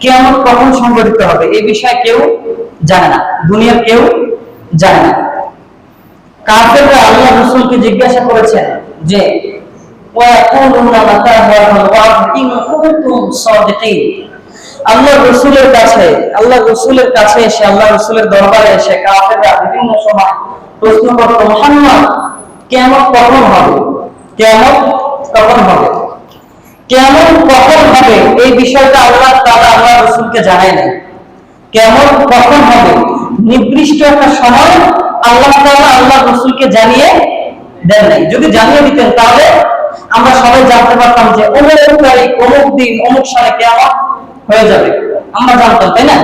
কেমন কখন সংঘটিত হবে এই বিষয়ে কেউ জানে না। দুনিয়ার কেউ জানে না। কাফেররা আল্লাহ রসুলকে জিজ্ঞাসা করেছেন যে আল্লাহ কাছে এসে আল্লাহ রসুলের এসে বিভিন্ন সময় কেমন হবে? কেমন কখন হবে? কেমন কখন হবে? এই বিষয়টা আল্লাহ তাআলা আল্লাহ রসুলকে জানায় নাই। কেমন কখন হবে? নির্দিষ্ট একটা সময় আল্লাহ তাআলা আল্লাহ রসুলকে জানিয়ে দেন নাই। যদি জানিয়ে দিতেন তাহলে আমরা সবাই জানতে পারতাম যে অমুক তারিখ, অমুক দিন, অমুক সালে কেমন হয়ে যাবে। আমরা জানতাম, তাই না?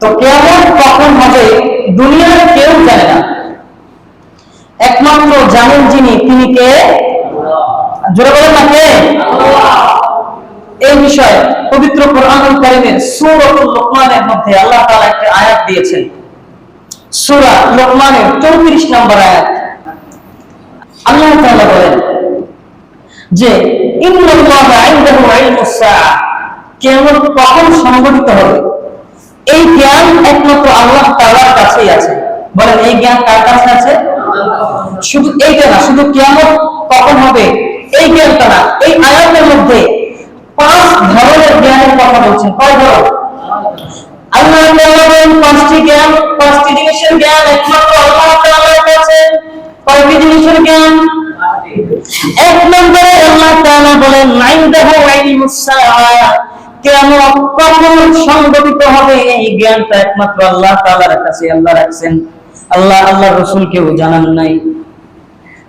তো কেমন কখন হবে দুনিয়ার কেউ জানে না। একমাত্র জানেন যিনি, তিনি কে? এই বিষয়ে পবিত্র কোরআনুল কারীমের সূরাতুল লোকমানের মধ্যে আল্লাহ তাআলা একটা আয়াত দিয়েছেন। সূরা লোকমানের 34 নম্বর আয়াত। আল্লাহ তাআলা বলেন যে, ইন্নাল্লাহা ইনদাহু ইলমুস সাআ কিয়ামত কখন সংঘটিত হবে? এই জ্ঞান একমাত্র আল্লাহ তাআলার কাছেই আছে। বলেন, এই জ্ঞান কার কাছে আছে? শুধু এইটা না, শুধু কিয়ামত কখন হবে? এই জ্ঞানটা না এই আয়াতের মধ্যে পাঁচ ধরনের জ্ঞানের কথা বলছেন। কয় ধরন? আল্লাহ বলেন, পাঁচটি জ্ঞান, পাঁচটি জিনিসের জ্ঞান একমাত্র আল্লাহ তাআলার কাছে কয়টি জিনিসের জ্ঞান? এক নম্বরে আল্লাহ তাআলা বলেন ইনদাহু ইলমুস সাআ কিয়ামত কখন সংঘটিত হবে? এই জ্ঞানটা একমাত্র আল্লাহ তাআলার কাছে আল্লাহ রাখছেন। আল্লাহ আল্লাহ রাসূলকেও জানান নাই।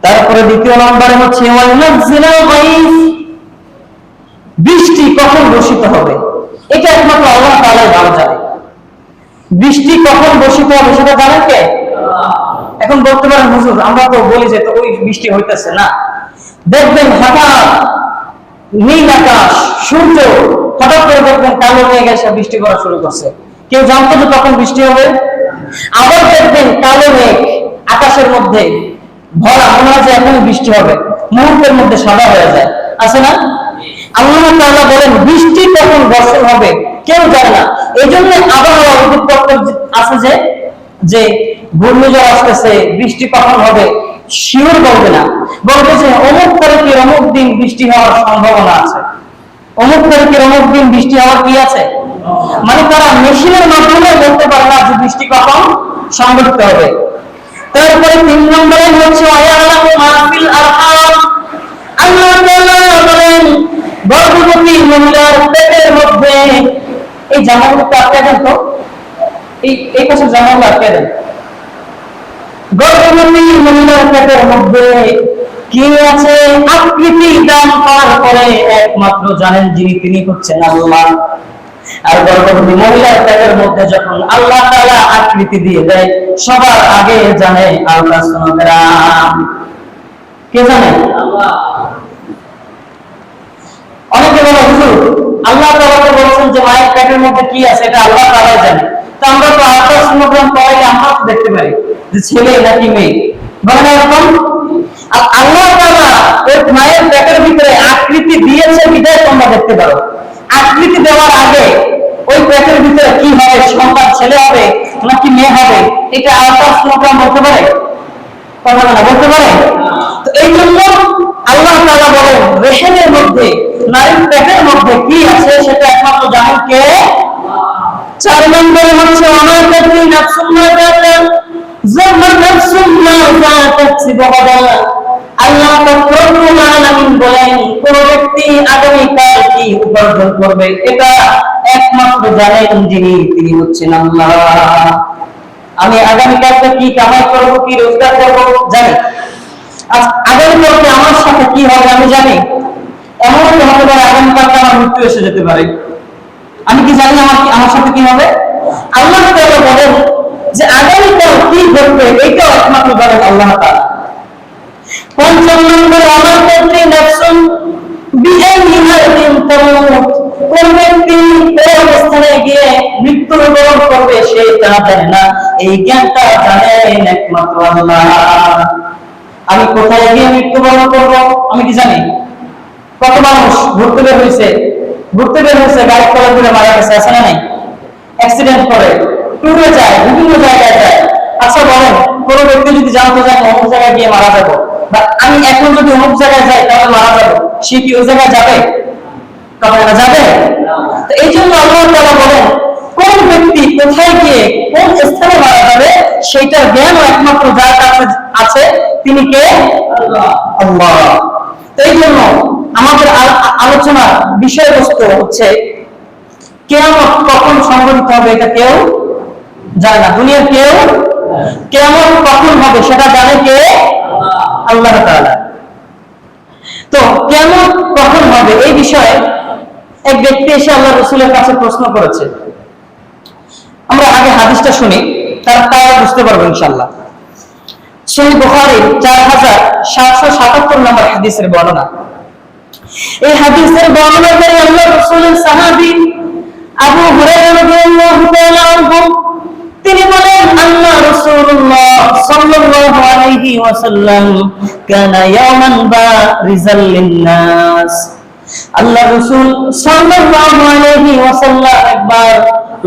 তারপরে দ্বিতীয় নম্বরে হচ্ছে বৃষ্টি কখন বর্ষিত হবে? এটা একমাত্র আল্লাহ তাআলাই ভালো জানে বৃষ্টি কখন বর্ষিত হবে সেটা জানেন কে? এখন বলতে পারেন হুজুর, আমরা তো বলি যে ওই বৃষ্টি হইতেছে না। দেখবেন হঠাৎ নীল আকাশ, সূর্য হঠাৎ করে দেখবেন কালো মেঘ এসে বৃষ্টি করা শুরু করছে। কেউ জানতো যে তখন বৃষ্টি হবে? আবার দেখবেন কালো মেঘ আকাশের মধ্যে বৃষ্টি হবে। বর্ষণ হবে? কেউ জানে না। এই জন্য আবহাওয়া আছে যে ঘূর্ণিঝড় আসতেছে, বৃষ্টি কখন হবে? শিওর বলবে না। বলবে যে, অমুক তারিখে অমুক দিন বৃষ্টি হওয়ার সম্ভাবনা আছে। অমুক তারিখে অমুক দিন বৃষ্টি হওয়ার কি আছে? মানে তারা মেশিনের মাধ্যমে বলতে পারে না যে বৃষ্টি কখন সংঘটিত হবে। তারপরে তিন নম্বরে হচ্ছে আরহাম। আল্লাহ তাআলা বলেন, গর্ভবতী মহিলার পেটের মধ্যে এই জামাগুলো আটকে দেন তো। এই এই পাশে আটকে দেন। গর্ভবতী মহিলার পেটের মধ্যে কি আছে? আকৃতি দান পার করে একমাত্র জানেন যিনি, তিনি হচ্ছেন আল্লাহ। আর গর্ভবতী মহিলার পেটের মধ্যে যখন আল্লাহ আকৃতি দিয়ে দেয়, সবার আগে জানে আল্লাহ কে জানে? অনেকে বলে, হুজুর, আল্লাহ যে মায়ের পেটের মধ্যে কি আছে, এটা আল্লাহ জানে। তো আমরা তো আমরা তো দেখতে পারি যে ছেলে নাকি মেয়ে। বলে না এরকম আল্লাহ মায়ের পেটের ভিতরে আকৃতি দিয়েছে বিদায় তোমরা দেখতে পারো। আকৃতি দেওয়ার আগে ওই পেটের ভিতরে কি হবে? সন্তান ছেলে হবে নাকি মেয়ে হবে? এটা আল্ট্রাসোনোগ্রাম বলতে পারে। কথা বলা বলতে পারে? তো এই জন্য আল্লাহ তাআলা বলেন রেহেমের মধ্যে, নারীর পেটের মধ্যে কি আছে সেটা একমাত্র জানেন কে? চার নম্বরে হচ্ছে আমার কাছে নাফসুম মা জানেন জামান নাফসুম মা জাতাত বাবা আল্লাহ বলেন কোন ব্যক্তি আগামী কাল কি উপার্জন করবে, এটা একমাত্র জানেন যিনি, তিনি হচ্ছেন আল্লাহ। আমি আগামী কালকে কি কামাই কি রোজগার জানি। আজ আগামী কালকে আমার সাথে কি হবে, আমি জানি। এমন হতে পারে আগামী কালকে আমার মৃত্যু এসে যেতে পারে। আমি কি জানি আমার আমার সাথে কি হবে? আল্লাহ বলেন যে আগামীকাল কি ঘটবে এইটাও একমাত্র জানেন আল্লাহ তাআলা। পঞ্চম নম্বর আমার ক্ষেত্রে নাফসুন বিআইহি হাদিন তামুত কোন না। এই জ্ঞানটা আমি কোথায় গিয়ে মৃত্যুবরণ করব? আমি কি জানি? কত মানুষ ঘুরতে বের হয়েছে? ঘুরতে বের হয়েছে গাড়ি করে মারা গেছে, আছে না নাই? অ্যাক্সিডেন্ট করে ট্যুরে যায়, বিভিন্ন জায়গায় যায়। আচ্ছা বলেন, কোন ব্যক্তি যদি জানতে যায় অমুক জায়গায় গিয়ে মারা যাব। বা আমি এখন যদি অমুক জায়গায় যাই, তাহলে মারা যাব। সে কি ওই জায়গায় যাবে? তখন না যাবে? তো এই জন্য আল্লাহ তাআলা বলেন, কোন ব্যক্তি কোথায় গিয়ে কোন স্থানে মারা যাবে, সেইটার জ্ঞান একমাত্র যার কাছে আছে, তিনি কে? আল্লাহ। এই জন্য আমাদের আলোচনার বিষয়বস্তু হচ্ছে, কেয়ামত কখন সংঘটিত হবে এটা কেউ জানে না। দুনিয়ার কেউ কেয়ামত কখন হবে সেটা জানে কে? আল্লাহ তো কেমন, কখন হবে এই বিষয়ে এক ব্যক্তি এসে আল্লাহ রসুলের কাছে প্রশ্ন করেছে। আমরা আগে হাদিসটা শুনি তার তারা বুঝতে পারব ইনশাল্লাহ সেই বুখারি চার হাজার সাতশো সাতাত্তর নম্বর হাদিসের বর্ণনা। এই হাদিসের বর্ণনা করে আল্লাহ রসুলের সাহাবী আবু হুরায়রা রাদিয়াল্লাহু তাআলা আনহু তিনি বলেন, আল্লাহ রাসূলুল্লাহ সাল্লাল্লাহু আলাইহি ওয়াসাল্লাম কানা ইয়াওমান বারিজাল লিন-নাস। আল্লাহ রাসূল সাল্লাল্লাহু আলাইহি ওয়াসাল্লাম একবার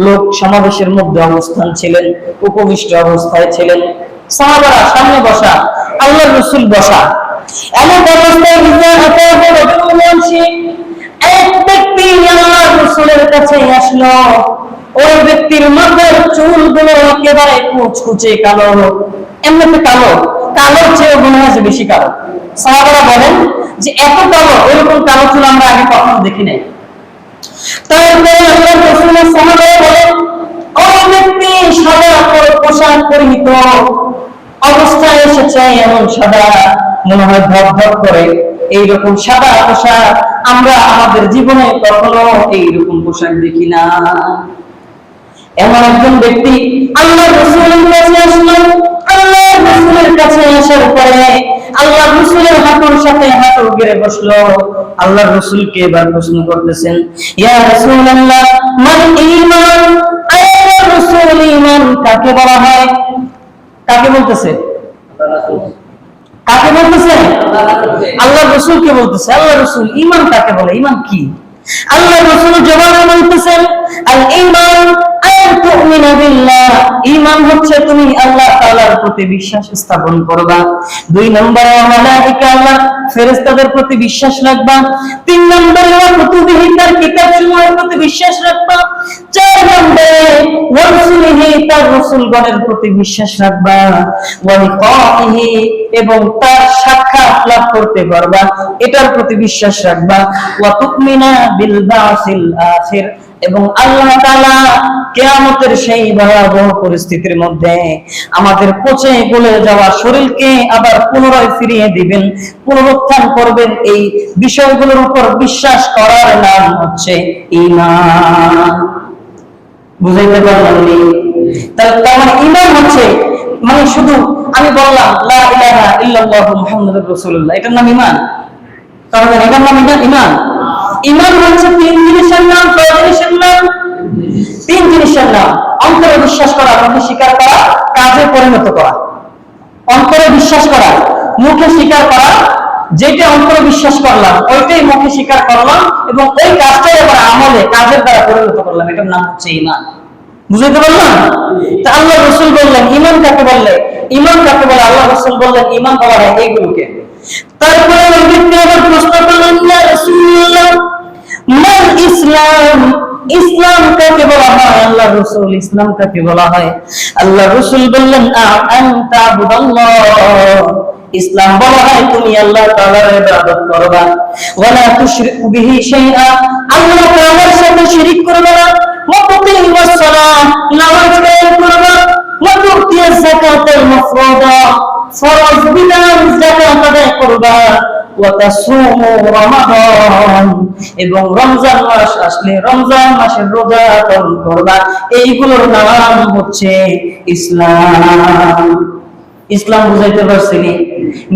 লোক সমাবেশের মধ্যে অবস্থান ছিলেন, উপবিষ্ট অবস্থায় ছিলেন। সাহাবারা সামনে বসা, আল্লাহ রাসূল বসা। এমন অবস্থায় আতাহু রাজুলুন ইয়ামশি এক ব্যক্তি আল্লাহ রাসূলের কাছে আসলো। ওই ব্যক্তির মাথার চুলগুলো একেবারে কুচকুচে কালো। এমনিতে কালো। চেয়ে মনে হয় বেশি কালো। সাহাবারা বলেন যে, এত কালো এরকম কালো চুল আমরা আগে কখনো দেখি নাই। তারপরে আল্লাহ রাসূলের সাহাবারা বলেন, ওই ব্যক্তি সাদা পোশাক পরিহিত। অবস্থায় এসেছে এমন সাদা, মনে হয় ধপ করে। এইরকম সাদা পোশাক, আমরা আমাদের জীবনে কখনো এইরকম পোশাক দেখি না। এমন একজন ব্যক্তি আল্লাহ রসুলের কাছে আসলো আল্লাহ রসুলের কাছে আসার পরে আল্লাহ রসুলের সাথে গেড়ে বসল। আল্লাহ রসুলকে এবার প্রশ্ন করতেছেন, ইয়া রাসূলুল্লাহ, মান ঈমান? আল্লাহ রসুল ঈমান কাকে বলা হয়? কাকে বলতেছে? কাকে বলতেছে? আল্লাহ রসুলকে বলতেছে? আল্লাহ রসুল ইমান কাকে বলে? ইমান কি? আল্লাহ রসুল জবাবে বলতেছেন, আল ইমান তুমি আল্লাহ প্রতি বিশ্বাস স্থাপন করবা। দুই নম্বরে প্রতি বিশ্বাস তিন প্রতি বিশ্বাস তার রাসূলগণের প্রতি বিশ্বাস রাখবা এবং তার সাক্ষাৎ লাভ করতে পারবা, এটার প্রতি বিশ্বাস রাখবা। ওয়া তুমিনা বিল বাসিল আখির, এবং আল্লাহ তাআলা কিয়ামতের সেই ভয়াবহ পরিস্থিতির মধ্যে আমাদের পচে গলে যাওয়া শরীরকে আবার পুনরায় ফিরিয়ে দিবেন, পুনরুত্থান করবেন। এই বিষয়গুলোর উপর বিশ্বাস করার নাম হচ্ছে ঈমান। বুঝাইতে পারলাম তাহলে মানে ঈমান হচ্ছে মানে শুধু আমি বললাম এটার নাম ঈমান। তাহলে এটার নাম ঈমান ঈমান। ঈমান হচ্ছে তিন জিনিসের নাম জিনিসের নাম? তিন জিনিসের নাম। অন্তরে বিশ্বাস করা, মুখে স্বীকার করা, কাজে পরিণত করা। অন্তরে বিশ্বাস করা, মুখে স্বীকার করা যেটা অন্তরে বিশ্বাস করলাম, ওইটাই মুখে স্বীকার করলাম এবং ওই কাজটাই আবার আমলে, কাজের দ্বারা পরিণত করলাম। এটার নাম হচ্ছে ইমান বুঝতে পারলাম? তা আল্লাহ রসুল বললেন ইমান কাকে বললে? ইমান কাকে বলে? আল্লাহ রসুল বললেন ইমান বলা হয় এইগুলোকে। তারপরে ওই ব্যক্তি আবার প্রশ্ন করলেন ইসলাম ইসলাম কাকে বলা হয় আল্লাহ রসুল ইসলাম কাকে বলা হয়। আল্লাহ রসুল বললেন ইসলাম বলা হয়, তুমি আল্লাহ তাআলার ইবাদত করবা। ওয়ালা তুশরিকু বিহি শাইআ। আল্লাহ সাথে শিরিক করবে না। ওয়া তুকিমুস সালাত নামাজ কায়েম করবা ওয়া তুতিয়াস যাকাতাল ফরজ বিধান যাকাত আদায় করবা। এবং রমজান মাস আসলে রমজান মাসের রোজা পালন করবা। এইগুলোর নাম হচ্ছে ইসলাম। ইসলাম বুঝাইতে পারছি?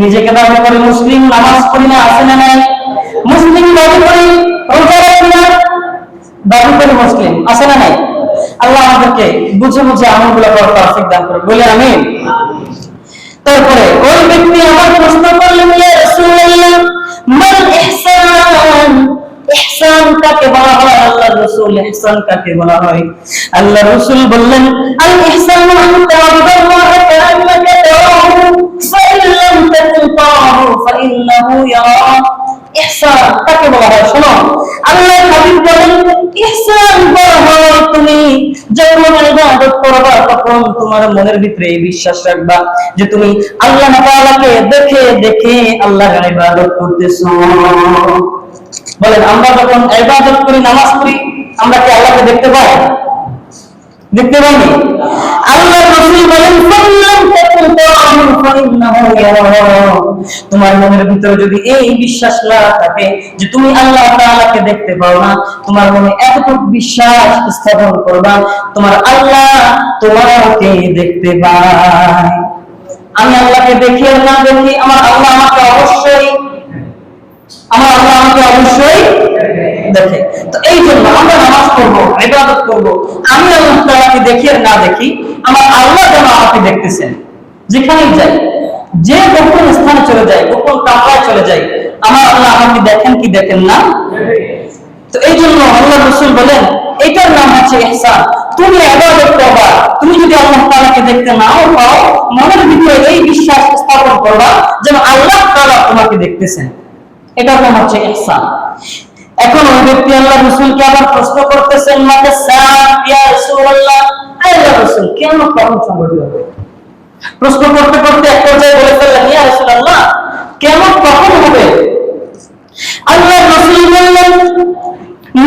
নিজেকে দাবি করে মুসলিম, নামাজ পড়ি না, আছে না নাই? মুসলিম দাবি করি রোজা রাখি না? দাবি করি মুসলিম, আছে না নাই? আল্লাহ আমাদেরকে বুঝে বুঝে আমলগুলো করার তৌফিক দান করে বলে আমি তারপরে ওই ব্যক্তি আমার প্রশ্ন করলেন ইয়া রাসূলুল্লাহ মাল ইহসান ইহসান কাকে বলা হয়? আল্লাহ রাসূল ইহসান কাকে বলা হয়? আল্লাহ রাসূল বললেন, আল ইহসানু আন তা'বুদাল্লাহ কাআন্নাকা তারাহু ফাইন লাম তাকুন তারাহু ফাইন্নাহু ইয়ারাক ইহসান কাকে বলা হয়, শোনো। আল্লাহ হাবিব বলেন, ইহসান হয় তুমি। যখন ইবাদত করবা, তখন তোমার মনের ভিতরে এই বিশ্বাস রাখবা যে তুমি আল্লাহ তাআলাকে দেখে দেখে আল্লাহর ইবাদত করতেছো। বলেন, আমরা যখন ইবাদত করি, নামাজ পড়ি, আমরা কি আল্লাহকে দেখতে পাই? দেখতে পাই আল্লাহ রাসূল বলেন তোমার মনের ভিতরে যদি এই বিশ্বাস না থাকে যে তুমি আল্লাহ তাআলাকে দেখতে পাও না, তোমার মনে এতটুকু বিশ্বাস স্থাপন করবা, তোমার আল্লাহ তোমাকে দেখতে পায়। আমি আল্লাহকে দেখি আর না দেখি, আমার আল্লাহ আমাকে অবশ্যই, আমার আল্লাহ আমাকে অবশ্যই দেখে। তো এই জন্য আমরা নামাজ পড়ব, ইবাদত করব। আমি আল্লাহ তাআলাকে দেখি আর না দেখি, আমার আল্লাহ যেন আমাকে দেখতেছেন। যেখানেই যাই, যে গোপন স্থানে চলে যায় গোপন কামরায় চলে যাই, আমার আল্লাহ আমাকে দেখেন কি দেখেন না? তো এই জন্য আল্লাহ রসুল বলেন, এটার নাম হচ্ছে ইহসান। তুমি ইবাদত করবা, তুমি যদি আল্লাহ তাআলাকে দেখতে নাও পাও, মনের ভিতরে এই বিশ্বাস স্থাপন করবা যেন আল্লাহ তাআলা তোমাকে দেখতেছেন। এটার নাম হচ্ছে ইহসান। এখন ওই ব্যক্তি আল্লাহ রসুলকে আবার প্রশ্ন করতেছেন মাকে সাত ইয়া রাসূলুল্লাহ? আল্লাহ রসুল, কেন কখন সংগঠিত হবে প্রশ্ন করতে করতে এক পর্যায়ে বলে ফেললেন, ইয়া রাসূলুল্লাহ, কেমন কখন হবে? আল্লাহ রাসূল বললেন,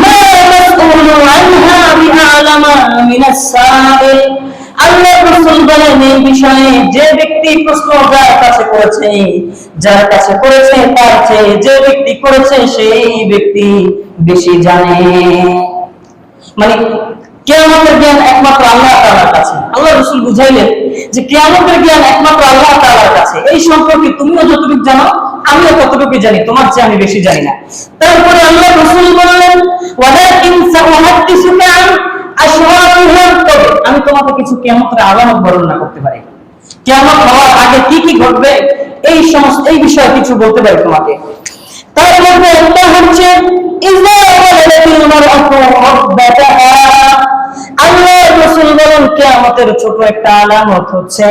মা মাসউলু আনহা বিআলামা মিনাস সাইল আল্লাহ রাসূল বলেন, এই বিষয়ে যে ব্যক্তি প্রশ্ন যার কাছে করেছে, যার কাছে করেছে, তার চেয়ে যে ব্যক্তি করেছে, সেই ব্যক্তি বেশি জানে। মানে কেয়ামতের জ্ঞান একমাত্র আল্লাহ তাআলার কাছে। আল্লাহ রাসূল বুঝাইলেন যে কেয়ামতের জ্ঞান একমাত্র আল্লাহ তাআলার কাছে। এই সম্পর্কে তুমিও যতটুকু জানো, আমিও ততটুকু জানি। তোমার চেয়ে আমি বেশি জানি না। তারপরে আল্লাহ রাসূল বললেন আমি তোমাকে কিছু কিয়ামতের আলামত বর্ণনা করতে পারি। কিয়ামত হওয়ার আগে কি কি ঘটবে? এই সমস্ত, এই বিষয়ে কিছু বলতে পারি তোমাকে। তার মধ্যে একটা হচ্ছে ইজা ওয়ালাদাতিল মারআতু রাব্বাতাহা কিয়ামতের ছোট একটা আলামত হচ্ছে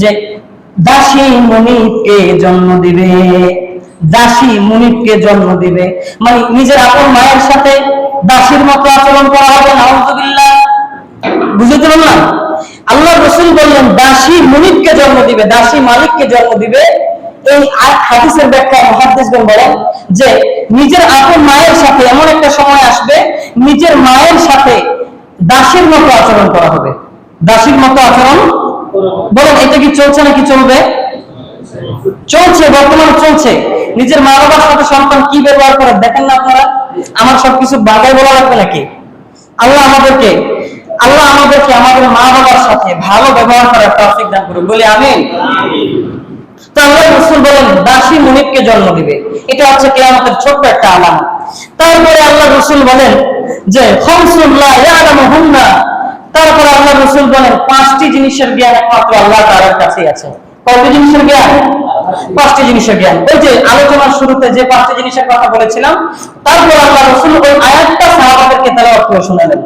যে দাসী মনিবকে জন্ম দিবে। দাসী মনিবকে জন্ম দিবে। মানে নিজের আপন মায়ের সাথে দাসীর মতো আচরণ করা হবে, নাউজুবিল্লাহ। বুঝতে পারলাম আল্লাহ রসুল বললেন, দাসী মুনিবকে জন্ম দিবে, দাসী মালিককে জন্ম দিবে। এই হাদিসের ব্যাখ্যা মহাদিসগণ বলেন যে নিজের আপন মায়ের সাথে এমন একটা সময় আসবে, নিজের মায়ের সাথে দাসীর মতো আচরণ করা হবে। দাসীর মতো আচরণ? বলেন, এটা কি চলছে নাকি চলবে? চলছে, বর্তমান চলছে। নিজের মা বাবার সাথে সন্তান কি ব্যবহার করে, দেখেন না আপনারা? আমার সবকিছু বাগায় বলা লাগবে নাকি? আল্লাহ আমাদেরকে আল্লাহ আমাদেরকে আমাদের মা বাবার সাথে ভালো ব্যবহার করার তৌফিক দান করুন। বলি আমিন। তো আল্লাহ রাসূল বলেন, দাসী মুনিবকে জন্ম দিবে। এটা হচ্ছে কিয়ামতের ছোট্ট একটা আলামত। তারপরে আল্লাহ রাসূল বলেন যে খামসুল্লাহ ইয়ালামুহুন্না। তারপরে আল্লাহ রাসূল বলেন, পাঁচটি জিনিসের জ্ঞান একমাত্র আল্লাহ তাআলার কাছেই আছে। কয়টি জিনিসের জ্ঞান? পাঁচটি জিনিসের জ্ঞান। ওই যে আলোচনার শুরুতে যে পাঁচটি জিনিসের কথা বলেছিলাম, তারপর আল্লাহ রাসূল ওই আয়াতটা সাহাবাদেরকে তেলাওয়াত করে শোনালেন।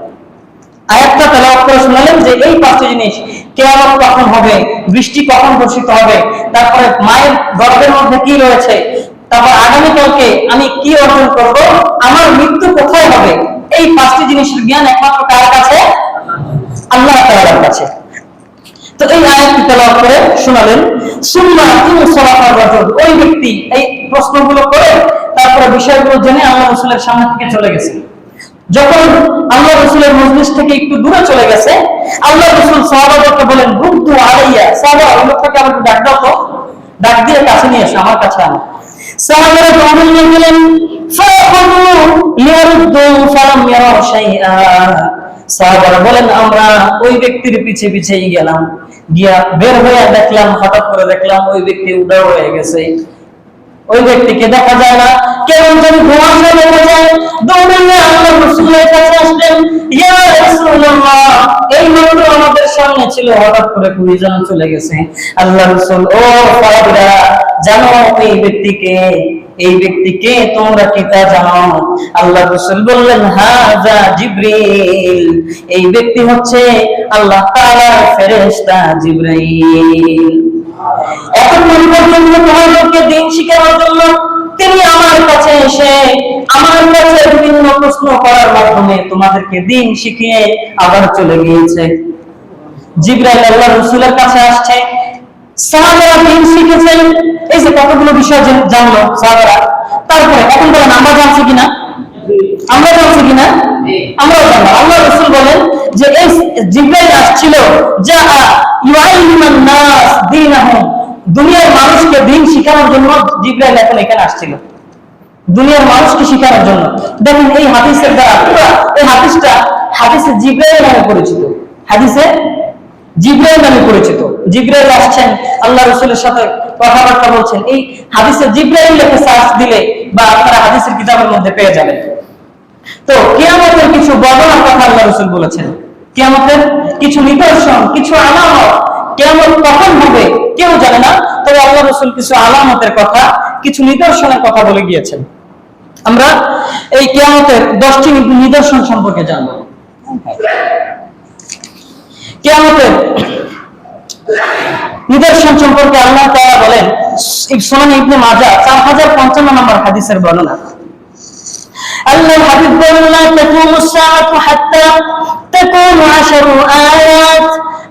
আয়াতটা তেলাওয়াত করে শোনালেন যে এই পাঁচটি জিনিস কেয়ামত কখন হবে, বৃষ্টি কখন বর্ষিত হবে, তারপরে মায়ের গর্ভের মধ্যে কি রয়েছে, তারপর আগামীকালকে আমি কি অর্জন করব, আমার মৃত্যু কোথায় হবে, এই পাঁচটি জিনিসের জ্ঞান একমাত্র কার কাছে? কাছে তো এই আয়াতটি তেলাওয়াত করে শোনালেন সুন্নাহ তুমি সলাফার রাজুল। ওই ব্যক্তি এই প্রশ্নগুলো করে তারপরে বিষয়গুলো জেনে আল্লাহ রাসূলের সামনে থেকে চলে গেছে। যখন আল্লাহ রসুলের মজলিস থেকে একটু দূরে চলে গেছে, আল্লাহ রসুল সাহাবাদেরকে বলেন, রুদ্দু আলাইয়া। সাহাবা ওই লোকটাকে আমার ডাক দাও তো। ডাক দিয়ে কাছে নিয়ে এসো, আমার কাছে আনো। সাহাবারা দৌড়ে নিয়ে গেলেন ফায়াকুলু লিয়ারুদ্দু ফালাম ইয়ারাউ শাইআ। সাহাবারা বলেন, আমরা ওই ব্যক্তির পিছে পিছেই গেলাম। গিয়া বের হয়ে দেখলাম, হঠাৎ করে দেখলাম ওই ব্যক্তি উদাও হয়ে গেছে। ওই ব্যক্তিকে দেখা যায় না। কেমন যেন ঘুমাশা লেগে যায়। দৌড়ে আল্লাহ রসুলের কাছে আসলেন, ইয়া রাসূল রাসূলুল্লাহ, এই মাত্র আমাদের সামনে ছিল, হঠাৎ করে কুড়িজন চলে গেছে। আল্লাহ রাসূল, ও সাহাবীরা জানো এই ব্যক্তিকে এই ব্যক্তিকে তোমরা কি তা জানো। আল্লাহ রসুল বললেন, হাজা জিবরিল, এই ব্যক্তি হচ্ছে আল্লাহ তাআলার ফেরেশতা জিবরাইল। দিন শিখানোর জন্য তিনি আমার কাছে এসে আমার কাছে বিভিন্ন প্রশ্ন করার মাধ্যমে তোমাদেরকে দিন শিখিয়ে আবার চলে গিয়েছে। জিব্রাইল আল্লাহ রসুলের কাছে আসছে। সাহাবারা দিন শিখেছেন। এই যে কতগুলো বিষয় জানলো সাহাবারা। তারপরে এখন বলেন, আমরা জানছি কিনা? আমরা জানছি কিনা? জানলাম আল্লাহ রসুল বলেন যে এই জিব্রাইল আসছিল যা ইউআইলিমান দীনাহুম দুনিয়ার মানুষকে দিন শেখানোর জন্য জিব্রাইল এখন এখানে আসছিল। দুনিয়ার মানুষকে শেখানোর জন্য। এই হাদিসের দ্বারা এই হাদিসটা হাদিসে জিব্রাইল নামে পরিচিত। হাদিসে জিব্রাইল নামে পরিচিত। জিব্রাইল আসছেন, আল্লাহ সাথে কথাবার্তা বলছেন। এই হাদিসে জিব্রাইল লেখে সার্চ দিলে বা আপনারা হাদিসের কিতাবের মধ্যে পেয়ে যাবেন। তো কিয়ামতের কিছু বর্ণনার কথা আল্লাহ রসুল বলেছেন। কিয়ামতের কিছু নিদর্শন, কিছু আলামত কিয়ামত কখন হবে কেউ জানে না। তবে আল্লাহ রসুল কিছু আলামতের কথা, কিছু নিদর্শনের কথা বলে গিয়েছেন। আমরা এই কিয়ামতের দশটি নিদর্শন সম্পর্কে জানব। কিয়ামতের নিদর্শন সম্পর্কে আল্লাহ তাআলা বলেন সোনান ইবনে মাজা চার হাজার পঞ্চান্ন নম্বর হাদিসের বর্ণনা। আল্লাহ হাবিব বলেন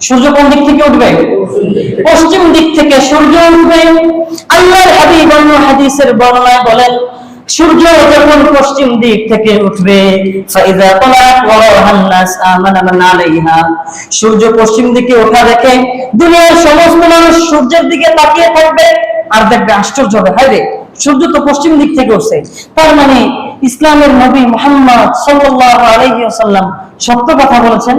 সূর্য কোন দিক থেকে উঠবে? পশ্চিম দিক থেকে সূর্য উঠবে। আল্লাহর হাবিব অন্য হাদিসের বর্ণনায় বলেন, সূর্য যখন পশ্চিম দিক থেকে উঠবে সূর্য পশ্চিম দিকে ওঠা দেখে দুনিয়ার সমস্ত মানুষ সূর্যের দিকে তাকিয়ে থাকবে আর দেখবে আশ্চর্য হবে। হায় রে, সূর্য তো পশ্চিম দিক থেকে উঠছে। তার মানে ইসলামের নবী মুহাম্মদ আলাইহি ওয়াসাল্লাম সত্য কথা বলেছেন।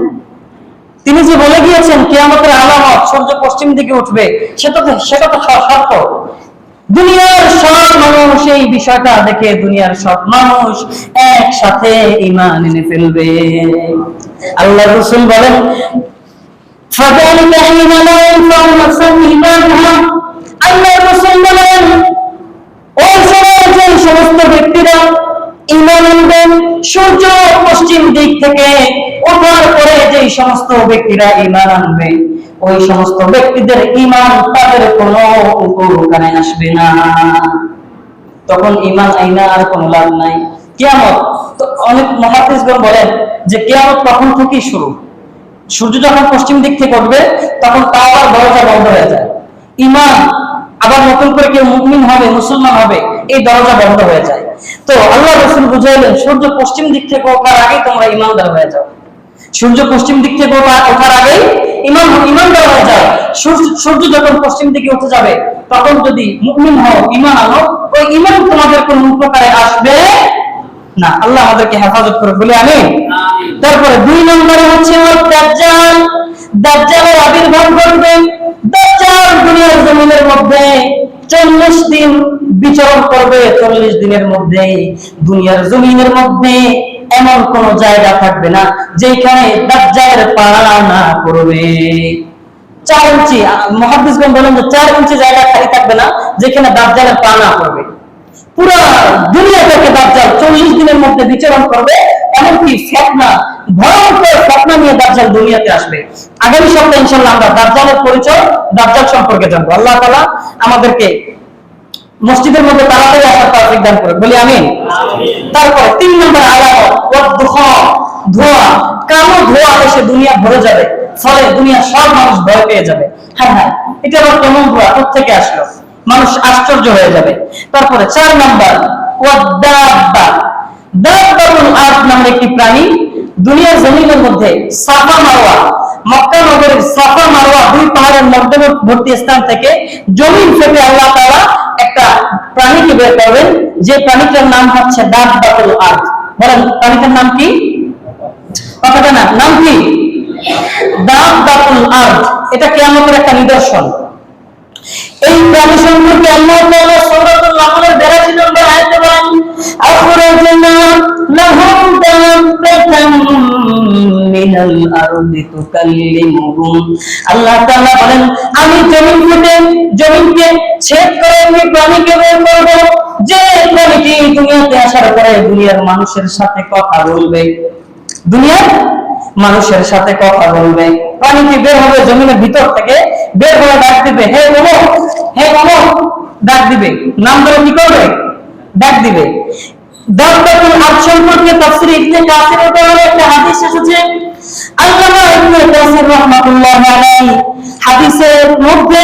তিনি যে বলে গিয়েছেন কে আমাদের আলামত সূর্য পশ্চিম দিকে উঠবে সেটা তো সেটা তো সত্য দুনিয়ার সব মানুষ এই বিষয়টা দেখে দুনিয়ার সব মানুষ একসাথে ইমান এনে ফেলবে। আল্লাহ রসুল বলেন সমস্ত ব্যক্তিরা ইমান সূর্য পশ্চিম দিক থেকে ওঠার পরে যে সমস্ত ব্যক্তিরা ইমান আনবে, ওই সমস্ত ব্যক্তিদের ইমান তাদের কোনো উপকারে আসবে না। তখন ইমান আইনা আর কোনো লাভ নাই। কিয়ামত, তো অনেক মহাদিসগণ বলেন যে কিয়ামত তখন থেকেই শুরু। সূর্য যখন পশ্চিম দিক থেকে উঠবে, তখন তাও আবার দরজা বন্ধ হয়ে যায়। ইমান আবার নতুন করে কেউ মুমিন হবে, মুসলমান হবে, এই দরজা বন্ধ হয়ে যায়। তো আল্লাহ রসুল বুঝাইলেন, সূর্য পশ্চিম দিক থেকে ওঠার আগে তোমরা ইমানদার হয়ে যাও। সূর্য পশ্চিম দিক থেকে ওঠার আগেই ইমান ইমানদার হয়ে যায়। সূর্য যখন পশ্চিম দিকে উঠে যাবে তখন যদি মুমিন হও ইমান আনো ওই ইমান তোমাদের কোন উপকারে আসবে না। আল্লাহ আমাদেরকে হেফাজত করে বলে আমি তারপরে দুই নম্বরে হচ্ছে দাজ্জাল। দাজ্জালের আবির্ভাব ঘটবে। বিচরণ করবে চল্লিশ দিনের মধ্যে, দুনিয়ার জমিনের মধ্যে, এমন কোন জায়গা থাকবে না যেখানে দাজ্জালের পাড়া না করবে চার ইঞ্চি মহাদিসগণ বলেন যে চার ইঞ্চি জায়গা খালি থাকবে না যেখানে দাজ্জালের পা না করবে পুরো দুনিয়া থেকে দাজ্জাল চল্লিশ দিনের মধ্যে বিচরণ করবে, এমনকি ফেতনা ভয়ঙ্কর ফেতনা নিয়ে দাজ্জাল দুনিয়াতে আসবে। আগামী সপ্তাহে ইনশাল্লাহ আমরা দাজ্জালের পরিচয়, দাজ্জাল সম্পর্কে জানব। আল্লাহ তাআলা আমাদেরকে মসজিদের মধ্যে তাড়াতাড়ি আসার তৌফিক দান করে বলি আমিন। তারপর তিন নম্বর আলামত ধোঁয়া। কালো ধোঁয়া এসে দুনিয়া ভরে যাবে ফলে দুনিয়া সব মানুষ ভয় পেয়ে যাবে। হ্যাঁ হ্যাঁ এটা আবার কেমন ধোঁয়া? থেকে আসলো? মানুষ আশ্চর্য হয়ে যাবে। তারপরে চার নাম্বার আরদ নামের একটি প্রাণী দুনিয়ার জমিনের মধ্যে সাফা মারওয়া মক্কা নগরীর সাফা মারোয়া দুই পাহাড়ের মধ্যবর্তী স্থান থেকে জমিন থেকে আল্লাহ তারা একটা প্রাণীকে বের করবেন। যে প্রাণীটার নাম হচ্ছে দাববাতুল আরদ। বলেন, প্রাণীটার নাম কি? কথাটা না, নাম কি? দাববাতুল আরদ। এটা কেমন একটা নিদর্শন। এই আল্লাহ তাআলা সূরাতুল নাহলের 82 নম্বর আয়াতে বলেন লাহুম দাব্বাতাম মিনাল আরদি তুকাল্লিমুহুম। আল্লাহ তাআলা বলেন, আমি জমিন থেকে, জমিনকে ছেদ করে আমি প্রাণীকে বের করব, যে প্রাণীটি দুনিয়াতে আসার পরে দুনিয়ার মানুষের সাথে কথা বলবে। দুনিয়ার মানুষের সাথে কথা বলবে। প্রাণীটি বের হবে জমিনের ভিতর থেকে, বের হয়ে ডাক দিবে, হে অমুক হে অমুক ডাক দিবে। নাম ধরে কি করবে? ডাক দিবে। বলে একটা হাদিস এসেছে। হাদিসের মধ্যে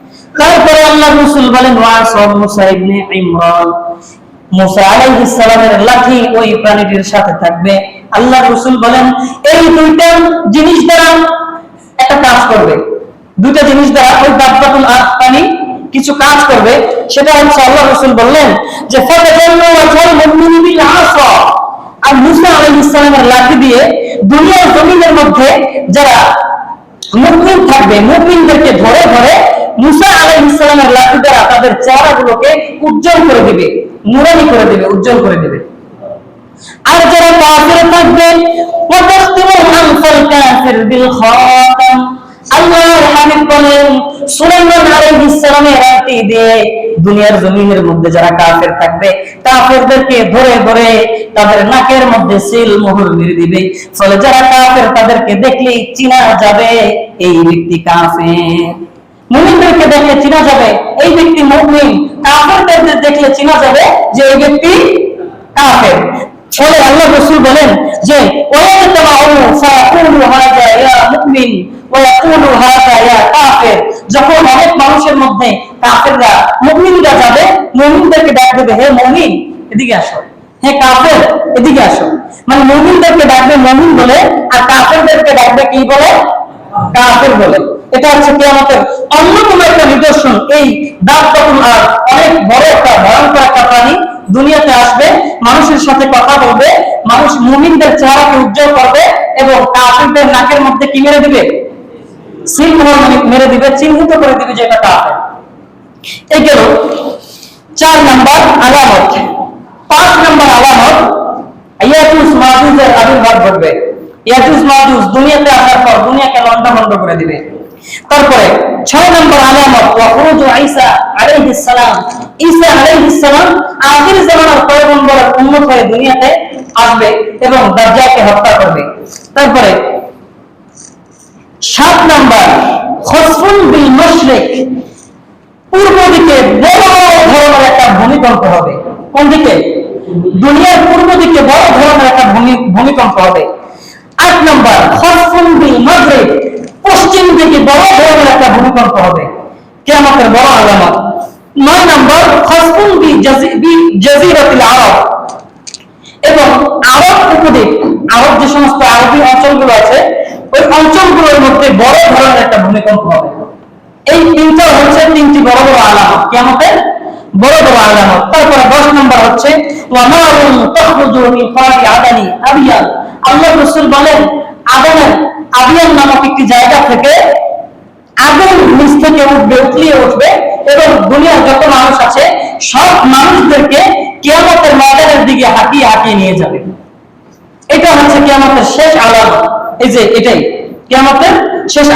তারপরে আল্লাহ রাসূল বলেন কিছু কাজ করবে। সেটা হচ্ছে আল্লাহ রাসূল বললেন যে আর মুসা আলাইহিস সালামের লাঠি দিয়ে দুনিয়ার জমিনের মধ্যে যারা মুমিন থাকবে, মুমিনদেরকে ধরে ধরে মুসা আলাইহিস সালামের লাঠি দ্বারা তাদের চেহারাগুলোকে উজ্জ্বল করে দিবে, নুরানি করে দিবে, উজ্জ্বল করে দিবে। আর যারা কাফির থাকবে ওয়াতাখতিমু আনফাল কাফির বিল খাতাম। আল্লাহর হাবিব বলেন, সুলাইমান আলাইহিস সালামের আংটি দিয়ে দুনিয়ার জমিনের মধ্যে যারা কাফের থাকবে, কাফেরদেরকে ধরে ধরে তাদের নাকের মধ্যে সিল মোহর মেরে দিবে। ফলে যারা কাফের তাদেরকে দেখলেই চিনা যাবে, এই ব্যক্তি কাফের। মুমিনদেরকে দেখলে চিনা যাবে এই ব্যক্তি মুমিন। কাফেরদের দেখলে চিনা যাবে যে এই ব্যক্তি কাফের। ফলে আল্লাহ রাসূল বলেন যে হাযা হাযা যখন অনেক মানুষের মধ্যে কাফেররা, মুমিনরা যাবে, মুমিনদেরকে ডাক দেবে, হে মুমিন, এদিকে আসো। হে কাফের, এদিকে আসো। মানে মুমিনদেরকে ডাকবে মুমিন বলে, আর কাফেরদেরকে ডাকবে কি বলে? কাফের বলে। এটা হচ্ছে কিয়ামতের অন্যতম একটা নিদর্শন। এই দাববাতুল আর অনেক বড় একটা ভয়ঙ্কর একটা প্রাণী দুনিয়াতে আসবে, মানুষের সাথে কথা বলবে, মানুষ মুমিনদের চেহারাকে উজ্জ্বল করবে এবং কাফিরদের নাকের মধ্যে কি মেরে দিবে? মেরে দিবে, চিহ্নিত করে দিবে যে এটা কাফের। এই গেল চার নাম্বার আলামত। পাঁচ নাম্বার আলামত, ইয়াজুজ মাজুজের আবির্ভাব ঘটবে। ইয়াজুজ মাজুজ দুনিয়াতে আসার পর দুনিয়াকে লন্ডভন্ড করে দিবে। তারপরে ছয় নম্বর আলামত ওয়াহুজ ঈসা আলাইহিস সালাম। ঈসা আলাইহিস সালাম আখির জামানার পয়গম্বরের উম্মত হয়ে দুনিয়াতে আসবে এবং দাজ্জালকে হত্যা করবে। তারপরে সাত নম্বর খসফুন বিল মাশরিক। পূর্ব দিকে বড় ধরনের একটা ভূমিকম্প হবে। কোন দিকে? দুনিয়ার পূর্ব দিকে বড় ধরনের একটা ভূমি- ভূমিকম্প হবে। আট নম্বর খসফুন বিল মাগরিব। পশ্চিম দিকে বড় ধরনের একটা ভূমিকম্প হবে। কিয়ামতের বড় আলামত। নয় নম্বর, খসফুন বি জাজিরাতিল আরব। এবং আরব উপদ্বীপ, আরব যে সমস্ত আরবি অঞ্চলগুলো আছে, ওই অঞ্চলগুলোর মধ্যে বড় ধরনের একটা ভূমিকম্প হবে। এই তিনটা হচ্ছে তিনটি বড় বড় আলামত কিয়ামতের বড় বড় আলামত। তারপরে দশ নম্বর হচ্ছে আল্লাহ রাসূল বলেন আদানের আবিয়ান নামক একটি জায়গা থেকে আগুন নিচ থেকে উঠবে উঠলিয়ে উঠবে এবং দুনিয়ার যত মানুষ আছে, সব মানুষদেরকে কিয়ামতের ময়দানের দিকে হাঁটিয়ে হাঁটিয়ে নিয়ে যাবে এটা হচ্ছে কিয়ামতের শেষ আলামত এই যে এটাই, কিয়ামতের শেষ।